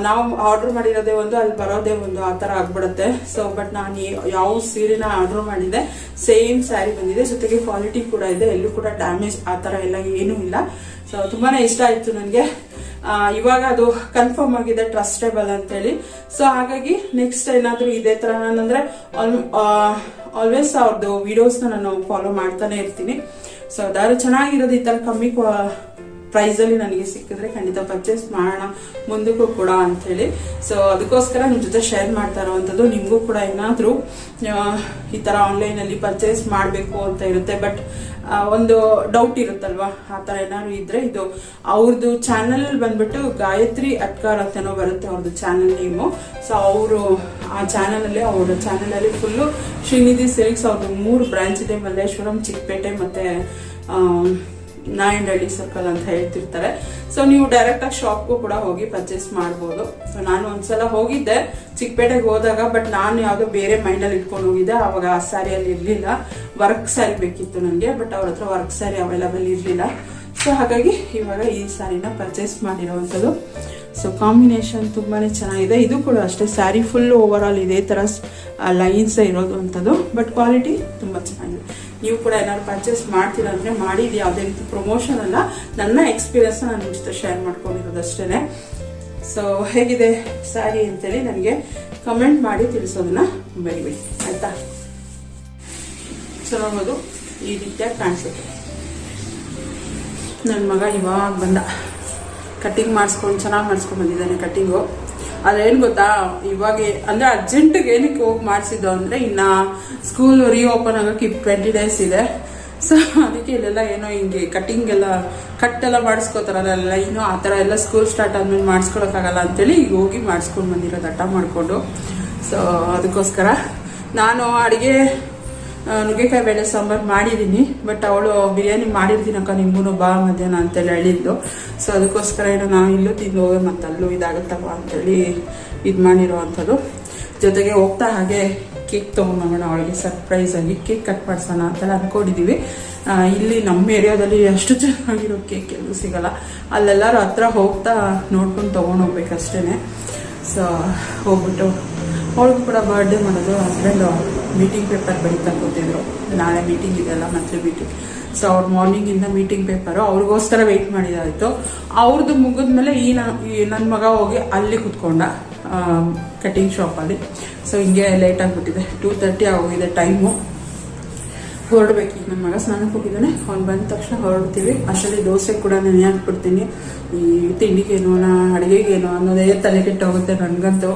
ನಾವು ಆರ್ಡರ್ ಮಾಡಿರೋದೇ ಒಂದು, ಅಲ್ಲಿ ಬರೋದೇ ಒಂದು, ಆ ಥರ ಆಗ್ಬಿಡುತ್ತೆ. ಸೊ ಬಟ್ ನಾನು ಯಾವ ಸೀರೆನ ಆರ್ಡರ್ ಮಾಡಿದೆ ಸೇಮ್ ಸ್ಯಾರಿ ಬಂದಿದೆ. ಜೊತೆಗೆ ಕ್ವಾಲಿಟಿ ಕೂಡ ಇದೆ. ಎಲ್ಲೂ ಕೂಡ ಡ್ಯಾಮೇಜ್ ಆ ಥರ ಎಲ್ಲ ಏನೂ ಇಲ್ಲ. ಸೊ ತುಂಬಾನೇ ಇಷ್ಟ ಆಯ್ತು ನನಗೆ ಇವಾಗ ಅದು ಕನ್ಫರ್ಮ್ ಆಗಿದೆ ಟ್ರಸ್ಟೇಬಲ್ ಅಂತೇಳಿ. ಸೊ ಹಾಗಾಗಿ ನೆಕ್ಸ್ಟ್ ಏನಾದರೂ ಇದೇ ತರ ಆಲ್ ಆಲ್ವೇಸ್ ಅವ್ರದ್ದು ವಿಡಿಯೋಸ್ನ ನಾನು ಫಾಲೋ ಮಾಡ್ತಾನೆ ಇರ್ತೀನಿ. ಸೊ ಅದಾದ್ರು ಚೆನ್ನಾಗಿರೋದು ಈ ತರ ಕಮ್ಮಿ ಪ್ರೈಸ್ ಅಲ್ಲಿ ನನಗೆ ಸಿಕ್ಕಿದ್ರೆ ಖಂಡಿತ ಪರ್ಚೇಸ್ ಮಾಡೋಣ, ಮುಂದಕ್ಕೂ ಕೂಡ ಅಂತೇಳಿ ಸೊ ಅದಕ್ಕೋಸ್ಕರ ನಿಮ್ ಜೊತೆ ಶೇರ್ ಮಾಡ್ತಾ ಇರುವಂತದ್ದು ನಿಮಗೂ ಕೂಡ ಏನಾದ್ರೂ ಈ ತರ ಆನ್ಲೈನ್ ಅಲ್ಲಿ ಪರ್ಚೇಸ್ ಮಾಡಬೇಕು ಅಂತ ಇರುತ್ತೆ. ಬಟ್ ಒಂದು ಡೌಟ್ ಇರುತ್ತಲ್ವಾ? ಆ ಥರ ಏನಾದ್ರು ಇದ್ರೆ ಇದು ಅವ್ರದ್ದು ಚಾನಲ್ ಬಂದ್ಬಿಟ್ಟು ಗಾಯತ್ರಿ ಅಟ್ಕಾರ್ ಅಂತನೋ ಬರುತ್ತೆ ಅವ್ರದ್ದು ಚಾನಲ್ ನೇಮು ಸೊ ಅವರು ಆ ಚಾನಲ್ ಅಲ್ಲಿ, ಅವ್ರ ಚಾನಲ್ ಅಲ್ಲಿ ಫುಲ್ಲು ಶ್ರೀನಿಧಿ ಸಿಲ್ಕ್ಸ್ ಅವ್ರದ್ದು ಮೂರು ಬ್ರಾಂಚ್ ಇದೆ. ಮಲ್ಲೇಶ್ವರಂ, ಚಿಕ್ಕಪೇಟೆ ಮತ್ತೆ ಆಮ್, ನಾಯಂಡಹಳ್ಳಿ ಸರ್ಕಲ್ ಅಂತ ಹೇಳ್ತಿರ್ತಾರೆ. ಸೊ ನೀವು ಡೈರೆಕ್ಟ್ ಆಗಿ ಶಾಪ್ಗೂ ಕೂಡ ಹೋಗಿ ಪರ್ಚೇಸ್ ಮಾಡ್ಬೋದು. ಸೊ ನಾನು ಒಂದ್ಸಲ ಹೋಗಿದ್ದೆ ಚಿಕ್ಕಪೇಟೆಗೆ ಹೋದಾಗ ಬಟ್ ನಾನು ಯಾವುದೋ ಬೇರೆ ಮೈಂಡಲ್ಲಿ ಇಟ್ಕೊಂಡು ಹೋಗಿದ್ದೆ. ಅವಾಗ ಆ ಸ್ಯಾರಿಯಲ್ಲಿ ಇರಲಿಲ್ಲ. ವರ್ಕ್ ಸ್ಯಾರಿ ಬೇಕಿತ್ತು ನನಗೆ ಬಟ್ ಅವ್ರ ಹತ್ರ ವರ್ಕ್ ಸ್ಯಾರಿ ಅವೈಲಬಲ್ ಇರಲಿಲ್ಲ. ಸೊ ಹಾಗಾಗಿ ಇವಾಗ ಈ ಸ್ಯಾರಿನ ಪರ್ಚೇಸ್ ಮಾಡಿರೋವಂಥದ್ದು. ಸೊ ಕಾಂಬಿನೇಷನ್ ತುಂಬಾನೇ ಚೆನ್ನಾಗಿದೆ. ಇದು ಕೂಡ ಅಷ್ಟೇ ಸ್ಯಾರಿ ಫುಲ್ ಓವರ್ ಆಲ್ ಇದೇ ತರ ಲೈನ್ಸ್ ಇರೋದು ಅಂಥದ್ದು. ಬಟ್ ಕ್ವಾಲಿಟಿ ತುಂಬ ಚೆನ್ನಾಗಿದೆ. ನೀವು ಕೂಡ ಏನಾದ್ರು ಪರ್ಚೇಸ್ ಮಾಡ್ತೀರಾ ಅಂದರೆ ಮಾಡಿ ಇದು ಯಾವುದೇ ರೀತಿ ಪ್ರಮೋಷನ್ ಅಲ್ಲ ನನ್ನ ಎಕ್ಸ್ಪೀರಿಯನ್ಸ್ ನಾನು ನಿಮ್ಮ ಜೊತೆ ಶೇರ್ ಮಾಡ್ಕೊಂಡಿರೋದು ಅಷ್ಟೇ ಸೊ ಹೇಗಿದೆ ಸ್ಯಾರಿ ಅಂತೇಳಿ ನನಗೆ ಕಮೆಂಟ್ ಮಾಡಿ ತಿಳಿಸೋದನ್ನ ಬರಿಬಿಡಿ ಆಯ್ತಾ? ಸೊ ನೋಡ್ಬೋದು ಈ ರೀತಿಯಾಗಿ ಕಾಣಿಸುತ್ತೆ. ನನ್ನ ಮಗ ಇವಾಗ ಬಂದ. ಕಟ್ಟಿಂಗ್ ಮಾಡಿಸ್ಕೊಂಡು, ಚೆನ್ನಾಗಿ ಮಾಡಿಸ್ಕೊಂಡು ಬಂದಿದ್ದಾನೆ ಕಟ್ಟಿಂಗು ಏನು ಗೊತ್ತಾ? ಇವಾಗ ಅಂದ್ರೆ ಅರ್ಜೆಂಟ್ಗೆ ಏನಕ್ಕೆ ಹೋಗಿ ಮಾಡಿಸಿದ್ದು ಅಂದ್ರೆ ಇನ್ನ ಸ್ಕೂಲ್ ರೀಓಪನ್ ಆಗೋಕೆ ಟ್ವೆಂಟಿ ಡೇಸ್ ಇದೆ. ಸೊ ಅದಕ್ಕೆ ಇಲ್ಲೆಲ್ಲ ಏನೋ ಹಿಂಗೆ ಕಟಿಂಗ್ ಎಲ್ಲ ಕಟ್ ಎಲ್ಲ ಮಾಡಿಸ್ಕೋತಾರಲ್ಲ ಇನ್ನೂ ಆ ಥರ ಎಲ್ಲ ಸ್ಕೂಲ್ ಸ್ಟಾರ್ಟ್ ಆದ್ಮೇಲೆ ಮಾಡಿಸ್ಕೊಳಕ್ಕಾಗಲ್ಲ ಅಂತೇಳಿ ಈಗ ಹೋಗಿ ಮಾಡಿಸ್ಕೊಂಡು ಬಂದಿರೋದು ಅಟ ಮಾಡಿಕೊಂಡು. ಸೊ ಅದಕ್ಕೋಸ್ಕರ ನಾನು ಅಡುಗೆ ನುಗ್ಗೆಕಾಯಿ ಬೇಳೆ ಸಾಂಬಾರು ಮಾಡಿದ್ದೀನಿ ಬಟ್ ಅವಳು ಬಿರಿಯಾನಿ ಮಾಡಿರ್ತೀನಕ್ಕ ನಿಮಗೂ ಬಾ ಮಧ್ಯಾಹ್ನ ಅಂತೇಳಿ ಹೇಳಿದ್ಲು. ಸೊ ಅದಕ್ಕೋಸ್ಕರ ಏನೋ ನಾವು ಇಲ್ಲೂ ತಿಂದು ಹೋಗಿ ಮತ್ತು ಅಲ್ಲೂ ಇದಾಗುತ್ತಪ್ಪ ಅಂತೇಳಿ ಇದು ಮಾಡಿರುವಂಥದ್ದು. ಜೊತೆಗೆ ಹೋಗ್ತಾ ಹಾಗೆ ಕೇಕ್ ತೊಗೊಂಡ್ಬಂದ ಅವಳಿಗೆ ಸರ್ಪ್ರೈಸಾಗಿ ಕೇಕ್ ಕಟ್ ಮಾಡ್ಸೋಣ ಅಂತೆಲ್ಲ ಅಂದ್ಕೊಂಡಿದ್ದೀವಿ ಇಲ್ಲಿ ನಮ್ಮ ಏರಿಯಾದಲ್ಲಿ ಅಷ್ಟು ಚೆನ್ನಾಗಿರೋ ಕೇಕ್ ಎಲ್ಲೂ ಸಿಗಲ್ಲ. ಅಲ್ಲೆಲ್ಲರೂ ಹತ್ರ ಹೋಗ್ತಾ ನೋಡ್ಕೊಂಡು ತೊಗೊಂಡೋಗ್ಬೇಕಷ್ಟೇ ಸೊ ಹೋಗ್ಬಿಟ್ಟು ಅವಳಿಗೂ ಕೂಡ ಬರ್ಡೇ ಮಾಡೋದು ಹಸ್ಬೆಂಡು ಮೀಟಿಂಗ್ ಪೇಪರ್ ಬರೀತಾ ಕೂತಿದ್ರು. ನಾಳೆ ಮೀಟಿಂಗ್ ಇದೆಲ್ಲ ಮಂತ್ಲಿ ಮೀಟಿಂಗ್ ಸೊ ಅವ್ರು ಮಾರ್ನಿಂಗಿಂದ ಮೀಟಿಂಗ್ ಪೇಪರು ಅವ್ರಿಗೋಸ್ಕರ ವೆಯ್ಟ್ ಮಾಡಿದಾಯಿತು. ಅವ್ರದ್ದು ಮುಗಿದ್ಮೇಲೆ ಈ ನನ್ನ ಮಗ ಹೋಗಿ ಅಲ್ಲಿ ಕುತ್ಕೊಂಡ ಕಟಿಂಗ್ ಶಾಪಲ್ಲಿ ಸೊ ಹಿಂಗೆ ಲೇಟ್ ಆಗಿಬಿಟ್ಟಿದೆ. ಟೂ ತರ್ಟಿ ಆಗೋಗಿದೆ ಟೈಮು ಹೊರಡ್ಬೇಕು ಈಗ ನನ್ನ ಮಗ ಸ್ನಾನಕ್ಕೆ ಹೋಗಿದ್ದಾನೆ ಅವ್ನು ಬಂದ ತಕ್ಷಣ ಹೊರಡ್ತೀವಿ. ಅಷ್ಟರಲ್ಲಿ ದೋಸೆ ಕೂಡ ನೆನೆ ಹಾಕ್ಬಿಡ್ತೀನಿ? ಈ ತಿಂಡಿಗೇನೋ ನಾ ಅಡುಗೆಗೇನೋ ಅನ್ನೋದೇ ತಲೆ ಕೆಟ್ಟೋಗುತ್ತೆ ನನಗಂತೂ.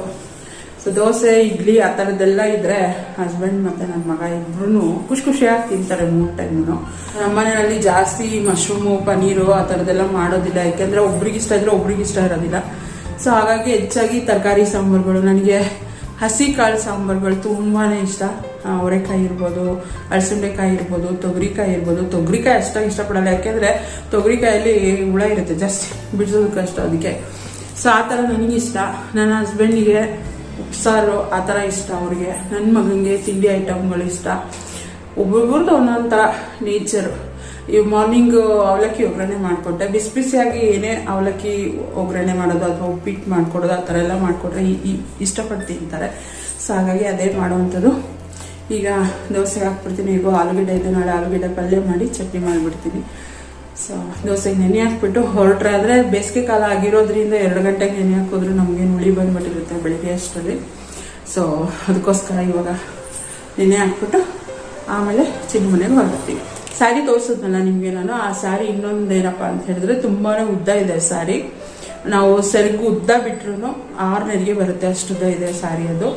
ಸೊ ದೋಸೆ, ಇಡ್ಲಿ ಆ ಥರದ್ದೆಲ್ಲ ಇದ್ರೆ ಹಸ್ಬೆಂಡ್ ಮತ್ತೆ ನನ್ನ ಮಗ ಇಬ್ರು ಖುಷಿ ಖುಷಿಯಾಗಿ ತಿಂತಾರೆ ಮೂರು ಟೈಮು ನಮ್ಮ ಮನೆಯಲ್ಲಿ ಜಾಸ್ತಿ ಮಶ್ರೂಮು ಪನೀರು ಆ ಥರದ್ದೆಲ್ಲ ಮಾಡೋದಿಲ್ಲ. ಯಾಕೆಂದ್ರೆ ಒಬ್ರಿಗೆ ಇಷ್ಟ ಇದ್ರೆ ಒಬ್ರಿಗೆ ಇಷ್ಟ ಇರೋದಿಲ್ಲ. ಸೊ ಹಾಗಾಗಿ ಹೆಚ್ಚಾಗಿ ತರಕಾರಿ ಸಾಂಬಾರುಗಳು. ನನಗೆ ಹಸಿ ಕಾಳು ಸಾಂಬಾರುಗಳು ತುಂಬಾ ಇಷ್ಟ. ಅವರೆಕಾಯಿ ಇರ್ಬೋದು ಅಳಸಂಡೆಕಾಯಿ ಇರ್ಬೋದು, ತೊಗರಿಕಾಯಿ ಇರ್ಬೋದು. ತೊಗರಿಕಾಯಿ ಅಷ್ಟಾಗಿ ಇಷ್ಟಪಡಲ್ಲ. ಯಾಕೆಂದ್ರೆ ತೊಗರಿಕಾಯಲ್ಲಿ ಹುಳ ಇರುತ್ತೆ. ಜಾಸ್ತಿ ಬಿಡಿಸೋದು ಕಷ್ಟ ಅದಕ್ಕೆ. ಸೊ ಆ ಥರ ನನಗಿಷ್ಟ ನನ್ನ ಹಸ್ಬೆಂಡಿಗೆ ಉಪ್ಸಾರು ಆ ಥರ ಇಷ್ಟ ಅವ್ರಿಗೆ. ನನ್ನ ಮಗನಿಗೆ ತಿಂಡಿ ಐಟಮ್ಗಳು ಇಷ್ಟ. ಒಬ್ಬೊಬ್ರದ್ದು ಒಂದೊಂದು ಥರ ನೇಚರು ಈ ಮಾರ್ನಿಂಗ್ ಅವಲಕ್ಕಿ ಒಗ್ಗರಣೆ ಮಾಡಿಕೊಟ್ಟೆ. ಬಿಸಿ ಬಿಸಿಯಾಗಿ ಏನೇ ಅವಲಕ್ಕಿ ಒಗ್ಗರಣೆ ಮಾಡೋದು ಅಥವಾ ಉಪ್ಪಿಟ್ಟು ಮಾಡಿಕೊಡೋದು ಆ ಥರ ಎಲ್ಲ ಮಾಡಿಕೊಟ್ರೆ ಇಷ್ಟಪಟ್ಟು ತಿಂತಾರೆ. ಸೊ ಹಾಗಾಗಿ ಅದೇ ಮಾಡುವಂಥದ್ದು. ಈಗ ದೋಸೆ ಹಾಕ್ಬಿಡ್ತೀನಿ. ಈಗ ಆಲೂಗಡ್ಡೆ ಇದೆ. ನಾಳೆ ಆಲೂಗಡ್ಡೆ ಪಲ್ಯ ಮಾಡಿ ಚಟ್ನಿ ಮಾಡಿಬಿಡ್ತೀನಿ. ಸೊ ದೋಸೆಗೆ ನೆನೆ ಹಾಕ್ಬಿಟ್ಟು ಹೊರಟ್ರೆ ಆದರೆ ಬೇಸಿಗೆ ಕಾಲ ಆಗಿರೋದ್ರಿಂದ ಎರಡು ಗಂಟೆಗೆ ನೆನೆ ಹಾಕಿದ್ರು ನಮಗೇನು ಉಳಿ ಬಂದ್ಬಿಟ್ಟಿರುತ್ತೆ ಬೆಳಿಗ್ಗೆ ಅಷ್ಟರಲ್ಲಿ. ಸೊ ಅದಕ್ಕೋಸ್ಕರ ಇವಾಗ ನೆನೆ ಹಾಕ್ಬಿಟ್ಟು ಆಮೇಲೆ ಚಿನ್ನ ಮನೆಗೆ ಹೊರಡ್ತೀವಿ. ಸ್ಯಾರಿ ತೋರಿಸಿದ್ನಲ್ಲ ನಿಮಗೆ ನಾನು ಆ ಸ್ಯಾರಿ ಇನ್ನೊಂದು ಏನಪ್ಪ ಅಂತ ಹೇಳಿದ್ರೆ ತುಂಬಾ ಉದ್ದ ಇದೆ ಸ್ಯಾರಿ ನಾವು ಸೆರಗು ಉದ್ದ ಬಿಟ್ರು ಆರು ನೆರಿಗೆ ಬರುತ್ತೆ ಅಷ್ಟುದ್ದ ಇದೆ ಸ್ಯಾರಿ ಅದು.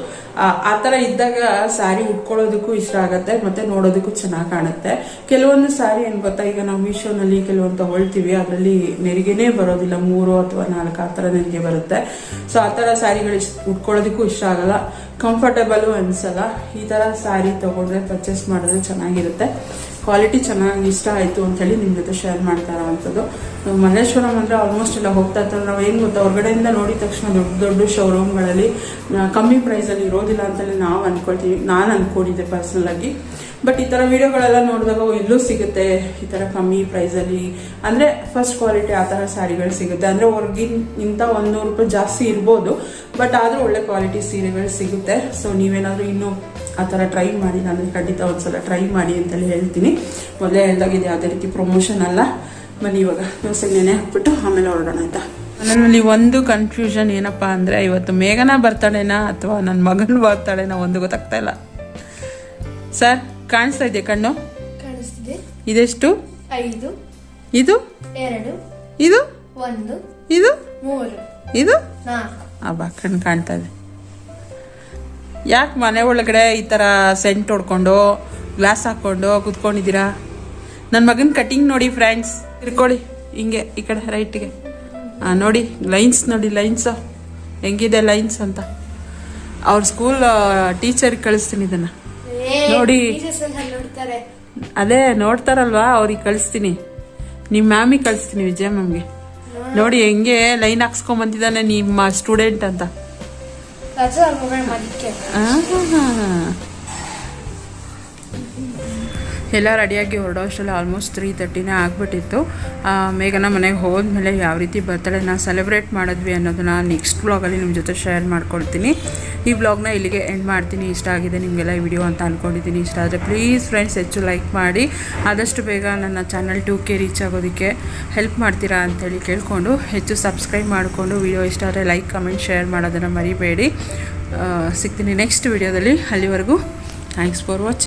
ಆ ಥರ ಇದ್ದಾಗ ಸ್ಯಾರಿ ಉಟ್ಕೊಳ್ಳೋದಕ್ಕೂ ಇಷ್ಟ ಆಗುತ್ತೆ, ಮತ್ತೆ ನೋಡೋದಕ್ಕೂ ಚೆನ್ನಾಗಿ ಕಾಣುತ್ತೆ. ಕೆಲವೊಂದು ಸ್ಯಾರಿ ಏನು ಗೊತ್ತಾ, ಈಗ ನಾವು ಮೀಶೋನಲ್ಲಿ ಕೆಲವೊಂದು ತಗೊಳ್ತೀವಿ, ಅದರಲ್ಲಿ ನೆರಿಗೆನೇ ಬರೋದಿಲ್ಲ, ಮೂರು ಅಥವಾ ನಾಲ್ಕು ಆ ಥರ ನೆರಿಗೆ ಬರುತ್ತೆ. ಸೊ ಆ ಥರ ಸ್ಯಾರಿಗಳು ಉಟ್ಕೊಳ್ಳೋದಕ್ಕೂ ಇಷ್ಟ ಆಗಲ್ಲ. ಕಂಫರ್ಟಬಲು ಅನ್ಸಲ್ಲ. ಈ ಥರ ಸ್ಯಾರಿ ತಗೊಂಡ್ರೆ ಪರ್ಚೇಸ್ ಮಾಡಿದ್ರೆ ಚೆನ್ನಾಗಿರುತ್ತೆ. ಕ್ವಾಲಿಟಿ ಚೆನ್ನಾಗಿ ಇಷ್ಟ ಆಯಿತು ಅಂತೇಳಿ ನಿಮ್ಮ ಜೊತೆ ಶೇರ್ ಮಾಡ್ತಾ ಇರೋವಂಥದ್ದು ಮಲ್ಲೇಶ್ವರಂ ಅಂದರೆ ಆಲ್ಮೋಸ್ಟ್ ಎಲ್ಲ ಹೋಗ್ತಾ ಇರ್ತಾರೆ ನಾವು ಏನು ಗೊತ್ತಾ, ಹೊರಗಡೆಯಿಂದ ನೋಡಿದ ತಕ್ಷಣ ದೊಡ್ಡ ದೊಡ್ಡ ಶೋರೂಮ್ಗಳಲ್ಲಿ ಕಮ್ಮಿ ಪ್ರೈಸಲ್ಲಿ ಇರೋದಿಲ್ಲ ಅಂತೇಳಿ ನಾವು ಅಂದ್ಕೊಳ್ತೀವಿ ನಾನು ಅಂದ್ಕೊಂಡಿದ್ದೆ ಪರ್ಸ್ನಲ್ಲಾಗಿ ಬಟ್ ಈ ಥರ ವಿಡಿಯೋಗಳೆಲ್ಲ ನೋಡಿದಾಗ ಎಲ್ಲೂ ಸಿಗುತ್ತೆ. ಈ ಥರ ಕಮ್ಮಿ ಪ್ರೈಸಲ್ಲಿ ಅಂದರೆ ಫಸ್ಟ್ ಕ್ವಾಲಿಟಿ ಆ ಥರ ಸ್ಯಾರಿಗಳು ಸಿಗುತ್ತೆ. ಅಂದರೆ ಹೊರಗಿನ ಇಂಥ ಒಂದು ರೂಪಾಯಿ ಜಾಸ್ತಿ ಇರ್ಬೋದು. ಬಟ್ ಆದರೂ ಒಳ್ಳೆ ಕ್ವಾಲಿಟಿ ಸೀರೆಗಳು ಸಿಗುತ್ತೆ. ಸೊ ನೀವೇನಾದರೂ ಇನ್ನೂ ಆ ಥರ ಟ್ರೈ ಮಾಡಿ ನಾನು ಖಂಡಿತ ಒಂದ್ಸಲ ಟ್ರೈ ಮಾಡಿ ಅಂತೇಳಿ ಹೇಳ್ತೀನಿ. ಮೊದಲೇ ಹೇಳ್ದಾಗಿದೆ ಯಾವುದೇ ರೀತಿ ಪ್ರಮೋಷನ್ ಅಲ್ಲ. ಬನ್ನಿ ಇವಾಗ ದೋಸೆಗೆ ನೆನೆ ಹಾಕ್ಬಿಟ್ಟು ಆಮೇಲೆ ಹೊರಡೋಣ ಆಯ್ತಾ? ನನ್ನಲ್ಲಿ ಒಂದು ಕನ್ಫ್ಯೂಷನ್ ಏನಪ್ಪ ಅಂದರೆ ಇವತ್ತು ಮೇಘನ ಬರ್ತಾಳೇನಾ ಅಥವಾ ನನ್ನ ಮಗನ ಬರ್ತಾಳೇನಾ ಒಂದು ಗೊತ್ತಾಗ್ತಾ ಇಲ್ಲ. ಸರ್ ಕಾಣಿಸ್ತಾ ಇದೆಯಾ ಕಣ್ಣು? ಕಾಣಿಸ್ತಿದೆ. ಇದೆಷ್ಟು? ಐದು. ಇದು? ಎರಡು. ಇದು? ಒಂದು. ಇದು? ಮೂರು. ಇದು? ನಾಲ್ಕು. ಅಬ್ಬಾ ಕಣ್ಣು ಕಾಣ್ತಾ ಇದೆ. ಯಾಕೆ ಮನೆ ಒಳಗಡೆ ಈ ಥರ ಸೆಂಟ್ ಹೊಡ್ಕೊಂಡು ಗ್ಲಾಸ್ ಹಾಕ್ಕೊಂಡು ಕುತ್ಕೊಂಡಿದ್ದೀರಾ? ನನ್ನ ಮಗನ ಕಟಿಂಗ್ ನೋಡಿ ಫ್ರೆಂಡ್ಸ್ ತಿರ್ಕೊಳ್ಳಿ ಹಿಂಗೆ ಈ ಕಡೆ ರೈಟ್ಗೆ ಹಾಂ ನೋಡಿ ಲೈನ್ಸ್ ನೋಡಿ ಲೈನ್ಸ್ ಹೆಂಗಿದೆ ಲೈನ್ಸ್ ಅಂತ. ಅವ್ರ ಸ್ಕೂಲ್ ಟೀಚರ್ ಕಳಿಸ್ತೀನಿ ಇದನ್ನ. ನೋಡಿ. ಅದೇ ನೋಡ್ತಾರಲ್ವಾ ಅವ್ರಿಗೆ ಕಳಿಸ್ತೀನಿ. ನಿಮ್ಮ ಮ್ಯಾಮಿಗೆ ಕಳಿಸ್ತೀನಿ ವಿಜಯ ಮ್ಯಾಮ್ಗೆ. ನೋಡಿ ಹೆಂಗೆ ಲೈನ್ ಹಾಕ್ಸ್ಕೊಂಡ್ ಬಂದಿದ್ದಾನೆ ನಿಮ್ಮ ಸ್ಟೂಡೆಂಟ್ ಅಂತ. ಎಲ್ಲ ರೆಡಿಯಾಗಿ ಹೊರಡೋ ಅಷ್ಟರಲ್ಲಿ ಆಲ್ಮೋಸ್ಟ್ ತ್ರೀ ತರ್ಟಿನೇ ಆಗಿಬಿಟ್ಟಿತ್ತು ಮೇಘನ ಮನೆಗೆ ಹೋದ್ಮೇಲೆ ಯಾವ ರೀತಿ ಬರ್ತಡೇನ ಸೆಲೆಬ್ರೇಟ್ ಮಾಡಿದ್ವಿ ಅನ್ನೋದನ್ನ ನೆಕ್ಸ್ಟ್ ಬ್ಲಾಗಲ್ಲಿ ನಿಮ್ಮ ಜೊತೆ ಶೇರ್ ಮಾಡ್ಕೊಳ್ತೀನಿ. ಈ ವ್ಲಾಗ್ನ ಇಲ್ಲಿಗೆ ಎಂಡ್ ಮಾಡ್ತೀನಿ. ಇಷ್ಟ ಆಗಿದೆ ನಿಮಗೆಲ್ಲ ಈ ವಿಡಿಯೋ ಅಂತ ಅಂದ್ಕೊಂಡಿದ್ದೀನಿ ಇಷ್ಟ ಆದರೆ ಪ್ಲೀಸ್ ಫ್ರೆಂಡ್ಸ್ ಹೆಚ್ಚು ಲೈಕ್ ಮಾಡಿ. ಆದಷ್ಟು ಬೇಗ ನನ್ನ ಚಾನಲ್ ಟು ಕೆ ರೀಚ್ ಆಗೋದಕ್ಕೆ ಹೆಲ್ಪ್ ಮಾಡ್ತೀರಾ ಅಂತೇಳಿ ಕೇಳಿಕೊಂಡು ಹೆಚ್ಚು ಸಬ್ಸ್ಕ್ರೈಬ್ ಮಾಡಿಕೊಂಡು ವಿಡಿಯೋ ಇಷ್ಟ ಆದರೆ ಲೈಕ್ ಕಮೆಂಟ್ ಶೇರ್ ಮಾಡೋದನ್ನು ಮರಿಬೇಡಿ. ಸಿಗ್ತೀನಿ ನೆಕ್ಸ್ಟ್ ವಿಡಿಯೋದಲ್ಲಿ ಅಲ್ಲಿವರೆಗೂ ಥ್ಯಾಂಕ್ಸ್ ಫಾರ್ ವಾಚಿಂಗ್